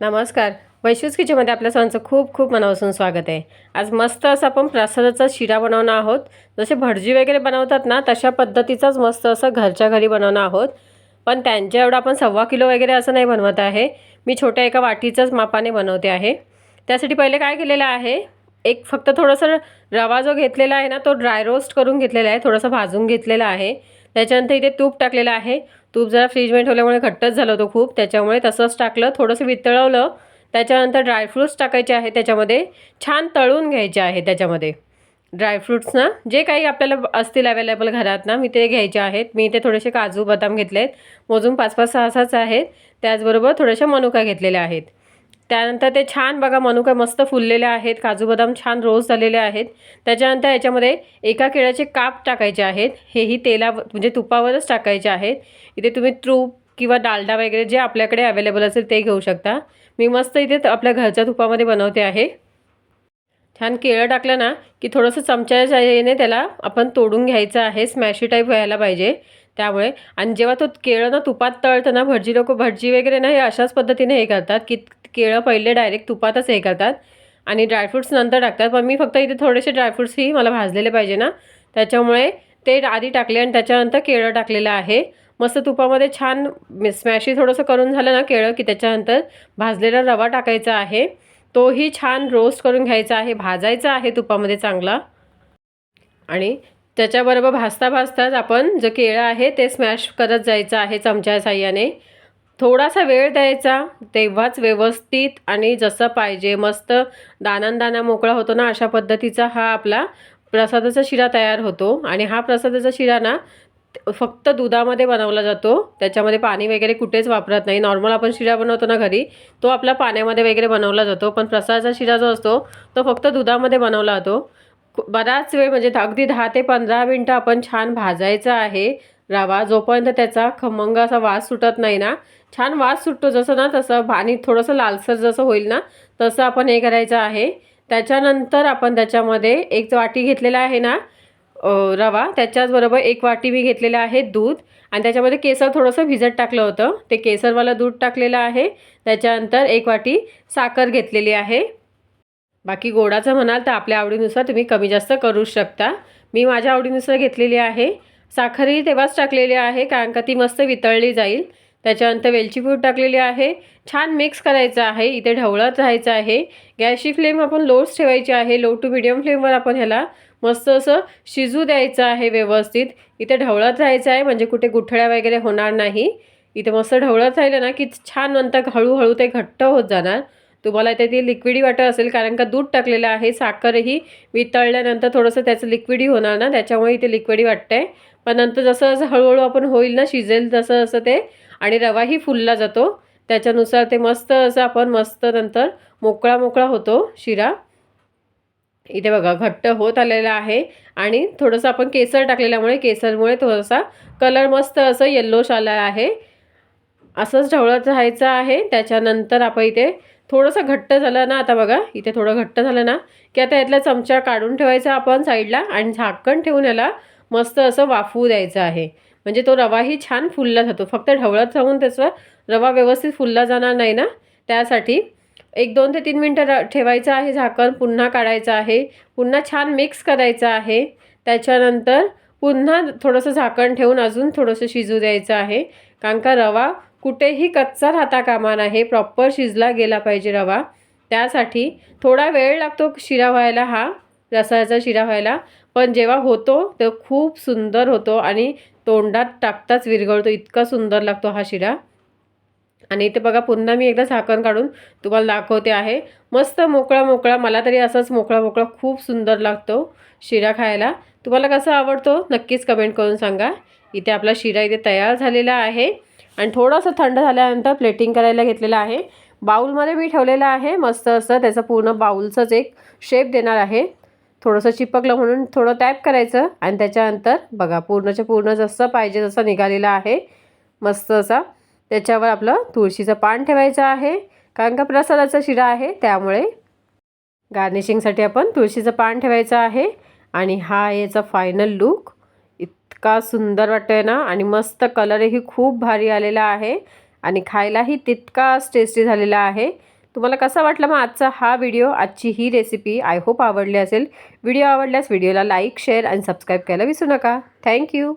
नमस्कार. वैश्विक किचनमध्ये आपल्या सर्वांचं खूप खूप मनापासून स्वागत आहे. आज मस्त असं आपण प्रसादाचा शिरा बनवणार आहोत. जसे भटजी वगैरे बनवतात ना तशा पद्धतीचाच मस्त असं घरच्या घरी बनवणार आहोत. पण त्यांच्या एवढं आपण सव्वा किलो वगैरे असं नाही बनवत आहे. मी छोट्या एका वाटीच्याच मापाने बनवते आहे. त्यासाठी पहिले काय केलेलं आहे? एक फक्त थोडंसं रवा जो घेतलेला आहे ना तो ड्राय रोस्ट करून घेतलेला आहे. थोडंसं भाजून घेतलेला आहे. त्याच्यानंतर इथे तूप टाकलेलं आहे. तूप जरा फ्रीजमध्ये ठेवल्यामुळे घट्टच झालं होतं खूप. त्याच्यामुळे तसंच टाकलं. थोडंसं वितळवलं. त्याच्यानंतर ड्रायफ्रूट्स टाकायचे आहे त्याच्यामध्ये. छान तळून घ्यायचे आहे त्याच्यामध्ये. ड्रायफ्रूट्स ना जे काही आपल्याला असतील अवेलेबल घरात ना मी ते घ्यायचे आहेत. मी इथे थोडेसे काजू बदाम घेतले आहेत मोजून पाच पाच सहा सहाच आहेत. त्याचबरोबर थोड्याशा मनुका घेतलेल्या आहेत. त्यानंतर ते छान बघा मनुका मस्त फुललेले आहेत काजू बदाम छान रोज झालेले आहेत. त्याच्यानंतर याच्यामध्ये एका केळ्याचे काप टाकायचे आहेत हेही तेला म्हणजे तुपावरच टाकायचे आहेत. इथे तुम्ही तूप किंवा डालडा वगैरे जे आपल्याकडे अवेलेबल असेल ते घेऊ शकता. मी मस्त इथे आपल्या घरच्या तुपामध्ये बनवते आहे. छान केळं टाकलं ना की थोडंसं चमच्याच्या साहाय्याने त्याला आपण तोडून घ्यायचं आहे स्मॅशी टाईप व्हायला पाहिजे. त्यामुळे आणि जेव्हा तो केळं ना तुपात तळतं ना भटजी लोक भटजी वगैरे ना हे अशाच पद्धतीने हे करतात की केळं पहिले डायरेक्ट तुपातच हे करतात. आणि ड्रायफ्रुट्स नंतर टाकतात पण मी फक्त इथे थोडेसे ड्रायफ्रुट्सही मला भाजलेले पाहिजे ना. त्याच्यामुळे ते आधी टाकले आणि त्याच्यानंतर केळं टाकलेलं आहे. मस्त तुपामध्ये छान स्मॅशी थोडंसं करून झालं ना केळं की त्याच्यानंतर भाजलेला रवा टाकायचा आहे. तोही छान रोस्ट करून घ्यायचा आहे भाजायचा आहे तुपामध्ये चांगला. आणि त्याच्याबरोबर भाजता भाजताच आपण जे केळं आहे ते स्मॅश करत जायचं आहे चमच्या साह्याने. थोडासा वेळ द्यायचा तेव्हाच व्यवस्थित आणि जसं पाहिजे मस्त दाना मोकळा होतो ना अशा पद्धतीचा हा आपला प्रसादाचा शिरा तयार होतो. आणि हा प्रसादाचा शिरा ना फक्त दुधामध्ये बनवला जातो. त्याच्यामध्ये पाणी वगैरे कुठेच वापरत नाही. नॉर्मल आपण शिरा बनवतो ना घरी तो आपला पाण्यामध्ये वगैरे बनवला जातो. पण प्रसादाचा शिरा जो असतो तो फक्त दुधामध्ये बनवला जातो. बराच वेळ म्हणजे अगदी दहा ते पंधरा मिनटं आपण छान भाजायचा आहे रवा. जोपर्यंत त्याचा खमंग असा वास सुटत नाही ना छान वास सुटतो. जसं ना तसं पाणी थोडंसं लालसर जसं होईल ना तसं आपण हे करायचं आहे. त्याच्यानंतर आपण त्याच्यामध्ये एक वाटी घेतलेला आहे ना रवा. त्याच्याचबरोबर एक वाटी मी घेतलेलं आहे दूध. आणि त्याच्यामध्ये केसर थोडंसं भिजत टाकलं होतं. ते केसरवालं दूध टाकलेलं आहे. त्याच्यानंतर एक वाटी साखर घेतलेली आहे. बाकी गोडाचं म्हणाल तर आपल्या आवडीनुसार तुम्ही कमी जास्त करू शकता. मी माझ्या आवडीनुसार घेतलेली आहे. साखरही तेव्हाच टाकलेली आहे कारण का ती मस्त वितळली जाईल. त्याच्यानंतर वेलची पूड टाकलेली आहे. छान मिक्स करायचं आहे. इथे ढवळत राहायचं आहे. गॅसची फ्लेम आपण लोच ठेवायची आहे. लो टू मिडियम फ्लेमवर आपण ह्याला मस्त असं शिजू द्यायचं आहे व्यवस्थित. इथे ढवळत राहायचं आहे. म्हणजे कुठे गुठळ्या वगैरे होणार नाही. इथे मस्त ढवळत राहिलं ना की छान नंतर हळूहळू ते घट्ट होत जाणार. तुम्हाला इथे ती लिक्विडी वाटत असेल कारण का दूध टाकलेलं आहे. साखरही वितळल्यानंतर थोडंसं त्याचं लिक्विडी होणार ना. त्याच्यामुळे इथे लिक्विडी वाटतंय. पण नंतर जसं जसं हळूहळू आपण होईल ना शिजेल तसं असं ते आणि रवाही फुलला जातो. त्याच्यानुसार ते मस्त असं आपण मस्त नंतर मोकळा मोकळा होतो शिरा. इथे बघा घट्ट होत आलेला आहे आणि थोडंसं आपण केसर टाकलेल्यामुळे केसरमुळे थोडासा कलर मस्त असं येल्लोश आला आहे. असंच ढवळत राहायचं आहे. त्याच्यानंतर आपण इथे थोडंसं घट्ट झालं ना आता बघा इथे थोडं घट्ट झालं ना की आता यातला चमचा काढून ठेवायचा आपण साईडला आणि झाकण ठेवून याला मस्त असं वाफवू द्यायचं आहे. म्हणजे तो रवाही छान फुलला जातो. फक्त ढवळत राहून त्याचा रवा व्यवस्थित फुलला जाणार नाही ना? त्यासाठी एक दोन ते तीन मिनटं र ठेवायचं आहे झाकण पुन्हा काढायचं आहे. पुन्हा छान मिक्स करायचं आहे. त्याच्यानंतर पुन्हा थोडंसं झाकण ठेवून अजून थोडंसं शिजू द्यायचं आहे. कारण का रवा कुठेही कच्चा राहता कामा नाही. प्रॉपर शिजला गेला पाहिजे रवा. त्यासाठी थोडा वेळ लागतो शिरा व्हायला हा रसाचा शिरा व्हायला. पण जेव्हा होतो तो खूप सुंदर होतो आणि तोंडात टाकताच विरघळतो. इतका सुंदर लागतो हा शिरा. आणि इथे बघा पुन्हा मी एकदा झाकण काढून तुम्हाला दाखवते आहे. मस्त मोकळा मोकळा मला तरी असंच मोकळा मोकळा खूप सुंदर लागतो शिरा खायला. तुम्हाला कसा आवडतो नक्कीच कमेंट करून सांगा. इथे आपला शिरा इथे तयार झालेला आहे. आणि थोडंसं थंड झाल्यानंतर प्लेटिंग करायला घेतलेलं आहे. बाऊलमध्ये मी ठेवलेलं आहे. मस्त असं त्याचं पूर्ण बाऊलचंच एक शेप देणार आहे. थोडंसं चिपकलं म्हणून थोडं टॅप करायचं आणि त्याच्यानंतर बघा पूर्णच्या पूर्ण जसं पाहिजे तसं निघालेलं आहे. मस्त असा. त्याच्यावर आपलं तुळशीचं पान ठेवायचं आहे. कारण का प्रसादाचा शिरा आहे त्यामुळे गार्निशिंगसाठी आपण तुळशीचं पान ठेवायचं आहे. आणि हा याचा फायनल लुक इतका सुंदर वाटतो आहे ना? आणि मस्त कलरही खूप भारी आलेला आहे. आणि खायलाही तितकाच टेस्टी झालेला आहे. तुम्हाला कसा वाटला मग आजचा हा व्हिडिओ आजची ही रेसिपी आय होप आवडली असेल. व्हिडिओ आवडल्यास व्हिडिओला लाईक शेअर आणि सबस्क्राईब करायला विसरू नका. थँक्यू